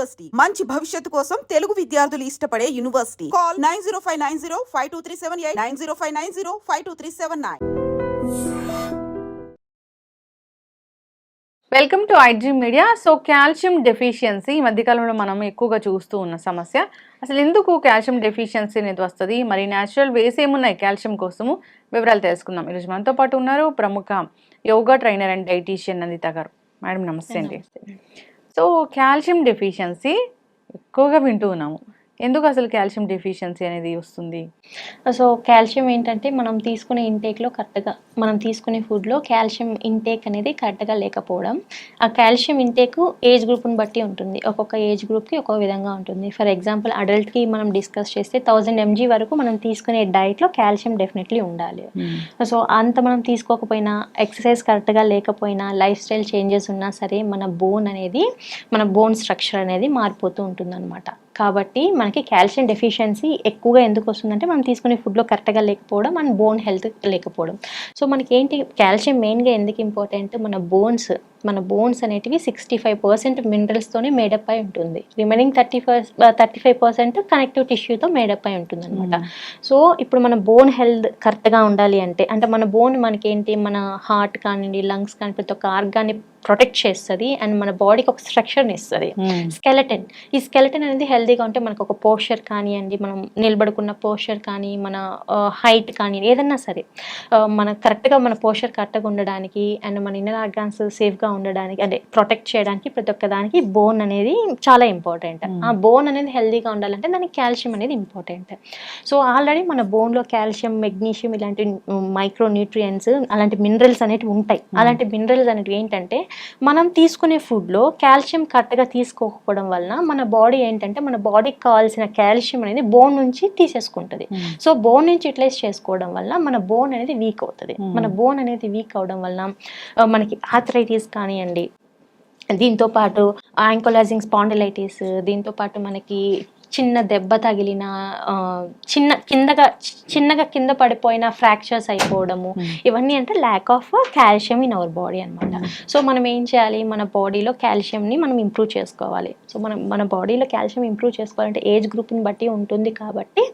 University. మంచి భవిష్యత్తు కోసం తెలుగు విద్యార్థులు ఇష్టపడే university. Call nine zero five nine zero five two three seven eight nine zero five nine zero five two three seven nine. Welcome to IG media. So calcium deficiency ఈ మధ్యకాలంలో మనం ఎక్కువగా చూస్తూ ఉన్న సమస్య. అసలు ఎందుకు కాల్షియం డెఫిషియన్సీ అనేది వస్తుంది? మరి న్యాచురల్ వేస్ ఏమున్నాయి కాల్షియం కోసము? వివరాలు తెలుసుకుందాం. ఈరోజు మనతో పాటు ఉన్నారు ప్రముఖ yoga trainer and dietitian Nandita గారు. మేడం నమస్తే అండి. సో కాల్షియం డెఫిషియన్సీ ఎక్కువగా వింటూ ఉన్నాము. ఎందుకు అసలు కాల్షియం డెఫిషియన్సీ అనేది వస్తుంది? సో కాల్షియం ఏంటంటే మనం తీసుకునే ఇంటేక్లో కరెక్ట్గా మనం తీసుకునే ఫుడ్లో కాల్షియం ఇంటేక్ అనేది కరెక్ట్గా లేకపోవడం. ఆ కాల్షియం ఇంటేక్ ఏజ్ గ్రూప్ని బట్టి ఉంటుంది. ఒక్కొక్క ఏజ్ గ్రూప్కి ఒక్కొక్క విధంగా ఉంటుంది. ఫర్ ఎగ్జాంపుల్ అడల్ట్కి మనం డిస్కస్ చేస్తే థౌజండ్ ఎంజీ వరకు మనం తీసుకునే డైట్లో కాల్షియం డెఫినెట్లీ ఉండాలి. సో అంత మనం తీసుకోకపోయినా ఎక్సర్సైజ్ కరెక్ట్గా లేకపోయినా లైఫ్ స్టైల్ చేంజెస్ ఉన్నా సరే మన బోన్ అనేది మన బోన్ స్ట్రక్చర్ అనేది మారిపోతూ ఉంటుందన్నమాట. కాబట్టి మనకి కాల్షియం డెఫిషియన్సీ ఎక్కువగా ఎందుకు వస్తుందంటే మనం తీసుకునే ఫుడ్లో కరెక్ట్గా లేకపోవడం మన బోన్ హెల్త్ లేకపోవడం. సో మనకి ఏంటి కాల్షియం మెయిన్గా ఎందుకు ఇంపార్టెంట్? మన బోన్స్ మన బోన్స్ అనేటివి సిక్స్టీ ఫైవ్ పర్సెంట్ మినరల్స్తోనే మేడప్ అయి ఉంటుంది. Remaining thirty first thirty five percent connective టిష్యూతో made up అయి ఉంటుంది అనమాట సో ఇప్పుడు మన బోన్ హెల్త్ కరెక్ట్గా ఉండాలి అంటే అంటే మన బోన్ మనకి ఏంటి మన హార్ట్ కానివ్వండి లంగ్స్ కానీ ప్రతి ఒక్క ఆర్గాన్ని ప్రొటెక్ట్ చేస్తుంది అండ్ మన బాడీకి ఒక స్ట్రక్చర్ని ఇస్తుంది. స్కెలటన్ ఈ స్కెలటన్ అనేది హెల్తీగా ఉంటే మనకు ఒక పోస్చర్ కానివ్వండి మనం నిలబడుకున్న పోస్చర్ కానీ మన హైట్ కానీ ఏదన్నా సరే ఆ, మన కరెక్ట్గా మన పోస్చర్ కరెక్ట్గా ఉండడానికి అండ్ మన ఇన్నర్ ఆర్గాన్స్ సేఫ్గా ఉండడానికి అంటే ప్రొటెక్ట్ చేయడానికి ప్రతి ఒక్క దానికి బోన్ అనేది చాలా ఇంపార్టెంట్ ఆ బోన్ అనేది హెల్తీగా ఉండాలంటే దానికి కాల్షియం అనేది ఇంపార్టెంట్ సో ఆల్రెడీ మన బోన్లో కాల్షియం మెగ్నీషియం ఇలాంటి మైక్రో న్యూట్రియంట్స్ అలాంటి మినరల్స్ అనేటివి ఉంటాయి. అలాంటి మినరల్స్ అనేటివి ఏంటంటే మనం తీసుకునే ఫుడ్లో కాల్షియం కరెక్ట్గా తీసుకోకపోవడం వలన మన బాడీ ఏంటంటే మన బాడీకి కావాల్సిన కాల్షియం అనేది బోన్ నుంచి తీసేసుకుంటుంది. సో బోన్ నుంచి యూటిలైజ్ చేసుకోవడం వల్ల మన బోన్ అనేది వీక్ అవుతుంది. మన బోన్ అనేది వీక్ అవడం వల్ల మనకి ఆథరైటిస్ కానివ్వండి దీంతో పాటు యాంకోలైజింగ్ స్పాండిలైటిస్ దీంతో పాటు మనకి చిన్న దెబ్బ తగిలిన చిన్న కిందగా చిన్నగా కింద పడిపోయిన ఫ్రాక్చర్స్ అయిపోవడము. ఇవన్నీ అంటే lack of calcium in our body అనమాట సో మనం ఏం చేయాలి? మన బాడీలో కాల్షియంని మనం ఇంప్రూవ్ చేసుకోవాలి. సో మనం మన బాడీలో కాల్షియం ఇంప్రూవ్ చేసుకోవాలంటే ఏజ్ గ్రూప్ని బట్టి ఉంటుంది కాబట్టి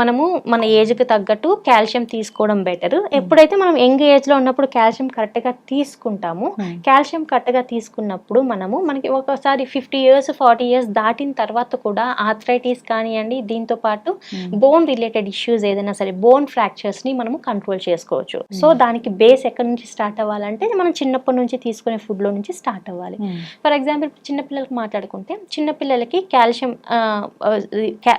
మనము మన ఏజ్కి తగ్గట్టు కాల్షియం తీసుకోవడం బెటర్ ఎప్పుడైతే మనం యంగ్ ఏజ్లో ఉన్నప్పుడు కాల్షియం కరెక్ట్గా తీసుకుంటామో కాల్షియం కరెక్ట్గా తీసుకున్నప్పుడు మనము మనకి ఒకసారి ఫిఫ్టీ ఇయర్స్ ఫార్టీ ఇయర్స్ దాటిన తర్వాత కూడా ఆథరైటిస్ కానివ్వండి దీంతో పాటు బోన్ రిలేటెడ్ ఇష్యూస్ ఏదైనా సరే బోన్ ఫ్రాక్చర్స్ని మనము కంట్రోల్ చేసుకోవచ్చు. సో దానికి బేస్ ఎక్కడి నుంచి స్టార్ట్ అవ్వాలంటే మనం చిన్నప్పటి నుంచి తీసుకునే ఫుడ్లో నుంచి స్టార్ట్ అవ్వాలి. ఫర్ ఎగ్జాంపుల్ చిన్నపిల్లలకి మాట్లాడుకుంటే చిన్నపిల్లలకి కాల్షియం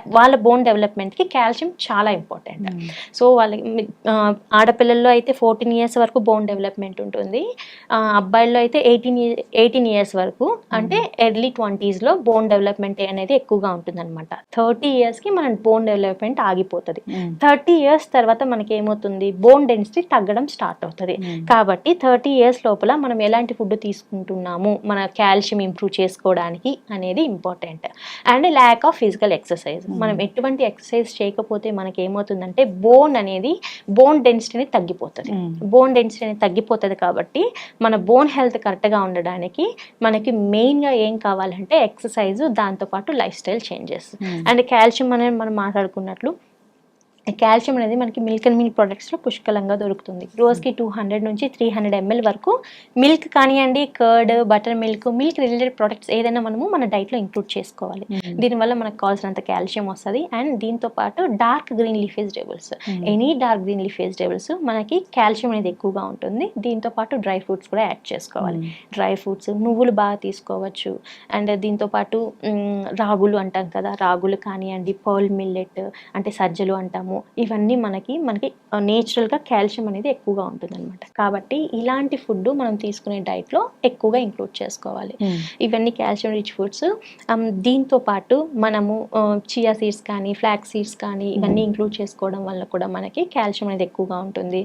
వాళ్ళ బోన్ డెవలప్మెంట్కి కాల్షియం చాలా ఇంపార్టెంట్ సో వాళ్ళకి మి- ఆ, ఆడపిల్లల్లో అయితే ఫోర్టీన్ ఇయర్స్ వరకు బోన్ డెవలప్మెంట్ ఉంటుంది. అబ్బాయిల్లో అయితే ఎయిటీన్ ఎయిటీన్ ఇయర్స్ వరకు. అంటే ఎర్లీ ట్వంటీస్లో బోన్ డెవలప్మెంట్ అనేది ఎక్కువగా ఉంటుంది. అనమాట థర్టీ ఇయర్స్కి మన బోన్ డెవలప్మెంట్ ఆగిపోతుంది. థర్టీ ఇయర్స్ తర్వాత మనకి ఏమవుతుంది బోన్ డెన్సిటీ తగ్గడం స్టార్ట్ అవుతుంది. కాబట్టి థర్టీ ఇయర్స్ లోపల మనం ఎలాంటి ఫుడ్ తీసుకుంటున్నాము? మన కాల్షియం ఇంప్రూవ్ చేసుకోవడానికి అనేది important and lack of physical exercise మనం ఎటువంటి ఎక్సర్సైజ్ చేయకపోతే మనకి ఏమవుతుందంటే బోన్ అనేది బోన్ డెన్సిటీ తగ్గిపోతుంది. బోన్ డెన్సిటీ అనేది తగ్గిపోతుంది కాబట్టి మన బోన్ హెల్త్ కరెక్ట్గా ఉండడానికి మనకి మెయిన్గా ఏం కావాలంటే ఎక్సర్సైజ్ దాంతోపాటు life style changes and calcium అనేది మనం మాట్లాడుకున్నట్లు కాల్షియం అనేది మనకి మిల్క్ అండ్ మిల్క్ ప్రొడక్ట్స్లో పుష్కలంగా దొరుకుతుంది. రోజుకి టూ హండ్రెడ్ నుంచి త్రీ హండ్రెడ్ ఎంఎల్ వరకు మిల్క్ కానివ్వండి curd buttermilk milk related products ఏదైనా మనము మన డైట్లో ఇంక్లూడ్ చేసుకోవాలి. దీనివల్ల మనకు కావాల్సినంత కాల్షియం వస్తుంది అండ్ దీంతో పాటు dark green leaf vegetables any dark green leaf vegetables మనకి కాల్షియం అనేది ఎక్కువగా ఉంటుంది. దీంతో పాటు డ్రై ఫ్రూట్స్ కూడా యాడ్ చేసుకోవాలి. డ్రై ఫ్రూట్స్ నువ్వులు బాగా తీసుకోవచ్చు. అండ్ దీంతో పాటు రాగులు అంటాం కదా రాగులు కానివ్వండి పర్ల్ మిల్లెట్ అంటే సజ్జలు అంటాము. ఇవన్నీ మనకి మనకి నేచురల్గా కాల్షియం అనేది ఎక్కువగా ఉంటుంది కాబట్టి ఇలాంటి ఫుడ్ మనం తీసుకునే డైట్లో ఎక్కువగా ఇంక్లూడ్ చేసుకోవాలి. ఇవన్నీ కాల్షియం రిచ్ ఫుడ్స్ దీంతో పాటు మనము చియా సీడ్స్ కానీ ఫ్లాక్ సీడ్స్ కానీ ఇవన్నీ ఇంక్లూడ్ చేసుకోవడం వల్ల కూడా మనకి కాల్షియం అనేది ఎక్కువగా ఉంటుంది.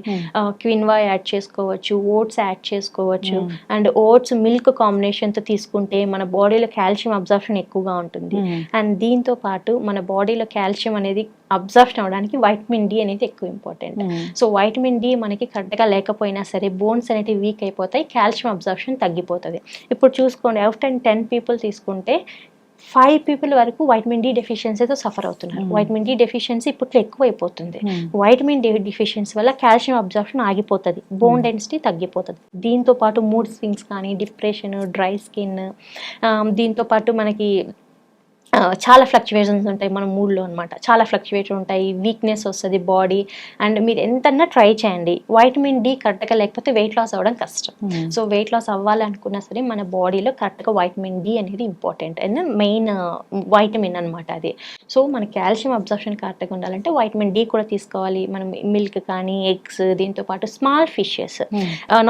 క్విన్వా యాడ్ చేసుకోవచ్చు ఓట్స్ యాడ్ చేసుకోవచ్చు అండ్ ఓట్స్ మిల్క్ కాంబినేషన్తో తీసుకుంటే మన బాడీలో కాల్షియం అబ్జర్ప్షన్ ఎక్కువగా ఉంటుంది. అండ్ దీంతో పాటు మన బాడీలో కాల్షియం అనేది అబ్జర్ప్షన్ అవ్వడానికి వైటమిన్ డి అనేది ఎక్కువ ఇంపార్టెంట్. సో వైటమిన్ డి మనకి కరెక్ట్గా లేకపోయినా సరే బోన్స్ అనేవి వీక్ అయిపోతాయి కాల్షియం అబ్జర్ప్షన్ తగ్గిపోతుంది. ఇప్పుడు చూసుకోండి అవుట్ అండ్ టెన్ పీపుల్ తీసుకుంటే ఫైవ్ పీపుల్ వరకు వైటమిన్ డి డెఫిషియన్సీతో సఫర్ అవుతున్నారు. వైటమిన్ డి డెఫిషియన్సీ ఇప్పట్లో ఎక్కువ అయిపోతుంది వైటమిన్ డి డెఫిషియన్సీ వల్ల కాల్షియం అబ్జార్ప్షన్ ఆగిపోతుంది బోన్ డెన్సిటీ తగ్గిపోతుంది. దీంతో పాటు మూడ్ స్వింగ్స్ కానీ డిప్రెషన్ డ్రై స్కిన్ దీంతో పాటు మనకి చాలా ఫ్లక్చువేషన్స్ ఉంటాయి మన మూడ్లో అనమాట చాలా ఫ్లక్చువేషన్ ఉంటాయి. వీక్నెస్ వస్తుంది బాడీ అండ్ మీరు ఎంతన్నా ట్రై చేయండి. వైటమిన్ డి కరెక్ట్గా లేకపోతే వెయిట్ లాస్ అవ్వడం కష్టం. సో వెయిట్ లాస్ అవ్వాలి అనుకున్నా సరే మన బాడీలో కరెక్ట్గా వైటమిన్ డి అనేది ఇంపార్టెంట్ అండ్ మెయిన్ వైటమిన్ అనమాట అది. సో మన కాల్షియం అబ్జర్ప్షన్ కరెక్ట్గా ఉండాలంటే వైటమిన్ డి కూడా తీసుకోవాలి. మనం మిల్క్ కానీ ఎగ్స్ దీంతో పాటు స్మాల్ ఫిషెస్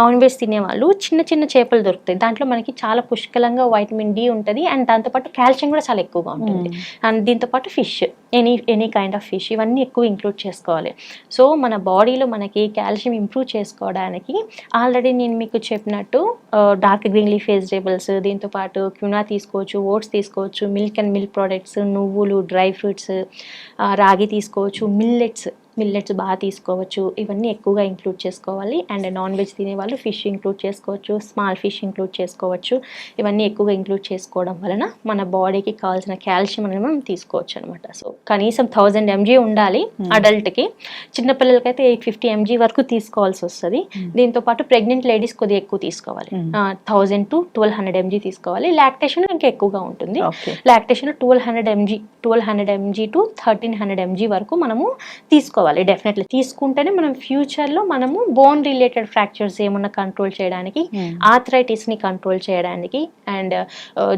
నాన్ వెజ్ తినేవాళ్ళు చిన్న చిన్న చేపలు దొరుకుతాయి. దాంట్లో మనకి చాలా పుష్కలంగా వైటమిన్ డి ఉంటుంది. అండ్ దాంతోపాటు కాల్షియం కూడా చాలా ఎక్కువగా ఉంటుంది అండ్ దీంతో పాటు fish any any kind of fish ఇవన్నీ ఎక్కువ ఇంక్లూడ్ చేసుకోవాలి. సో మన బాడీలో మనకి కాల్షియం ఇంప్రూవ్ చేసుకోవడానికి ఆల్రెడీ నేను మీకు చెప్పినట్టు డార్క్ గ్రీన్ లీఫ్ వెజిటేబుల్స్ దీంతో పాటు క్యునా తీసుకోవచ్చు ఓట్స్ తీసుకోవచ్చు మిల్క్ అండ్ మిల్క్ ప్రోడక్ట్స్ నువ్వులు డ్రై ఫ్రూట్స్ రాగి తీసుకోవచ్చు మిల్లెట్స్ మిల్లెట్స్ బాగా తీసుకోవచ్చు. ఇవన్నీ ఎక్కువగా ఇంక్లూడ్ చేసుకోవాలి. అండ్ నాన్ వెజ్ తినే వాళ్ళు ఫిష్ ఇంక్లూడ్ చేసుకోవచ్చు. స్మాల్ ఫిష్ ఇంక్లూడ్ చేసుకోవచ్చు. ఇవన్నీ ఎక్కువగా ఇంక్లూడ్ చేసుకోవడం వలన మన బాడీకి కావాల్సిన కాల్షియం అనేది మనం తీసుకోవచ్చు అనమాట సో కనీసం థౌజండ్ ఎంజీ ఉండాలి అడల్ట్కి. చిన్నపిల్లలకైతే ఎయిట్ ఫిఫ్టీ ఎంజీ వరకు తీసుకోవాల్సి వస్తుంది. దీంతో పాటు ప్రెగ్నెంట్ లేడీస్ కొద్దిగా ఎక్కువ తీసుకోవాలి. Thousand to twelve hundred MG తీసుకోవాలి. లాక్టేషన్ ఇంకా ఎక్కువగా ఉంటుంది. Lactation twelve hundred MG twelve hundred MG to thirteen hundred MG వరకు మనము తీసుకోవాలి. డెఫినెట్లీ తీసుకుంటేనే మనం ఫ్యూచర్లో మనము బోన్ రిలేటెడ్ ఫ్రాక్చర్స్ ఏమన్నా కంట్రోల్ చేయడానికి ఆథరైటిస్ని కంట్రోల్ చేయడానికి అండ్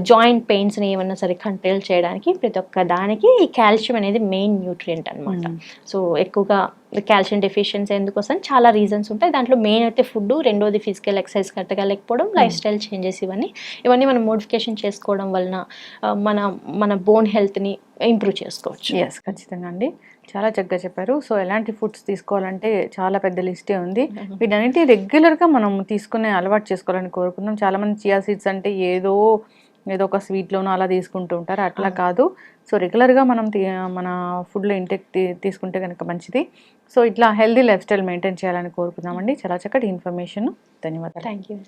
జాయింట్ పెయిన్స్ని ఏమన్నా సరే కంట్రోల్ చేయడానికి ప్రతి ఒక్క దానికి ఈ కాల్షియం అనేది మెయిన్ న్యూట్రియంట్ అనమాట సో ఎక్కువగా కాల్షియం డెఫిషియన్సీ ఎందుకోసం చాలా రీజన్స్ ఉంటాయి. దాంట్లో మెయిన్ అయితే ఫుడ్ రెండోది ఫిజికల్ ఎక్సర్సైజ్ కరెక్ట్గా లేకపోవడం లైఫ్ స్టైల్ చేంజెస్ ఇవన్నీ. ఇవన్నీ మనం మోడిఫికేషన్ చేసుకోవడం వలన ఆ, మన మన బోన్ హెల్త్ని ఇంప్రూవ్ చేసుకోవచ్చు. ఎస్ ఖచ్చితంగా అండి. చాలా చక్కగా చెప్పారు. సో ఎలాంటి ఫుడ్స్ తీసుకోవాలంటే చాలా పెద్ద లిస్టే ఉంది. వీటన్నిటి రెగ్యులర్గా మనం తీసుకునే అలవాటు చేసుకోవాలని కోరుకుందాం చాలా మంది చియా సీడ్స్ అంటే ఏదో ఏదో ఒక స్వీట్లోనో అలా తీసుకుంటూ ఉంటారు. అట్లా కాదు. సో రెగ్యులర్గా మనం మన ఫుడ్లో ఇంటెక్ తీసుకుంటే కనుక మంచిది. సో ఇట్లా హెల్దీ లైఫ్ స్టైల్ మెయింటైన్ చేయాలని కోరుకుందామండి. చాలా చక్కటి ఇన్ఫర్మేషన్. ధన్యవాదాలు. Thank you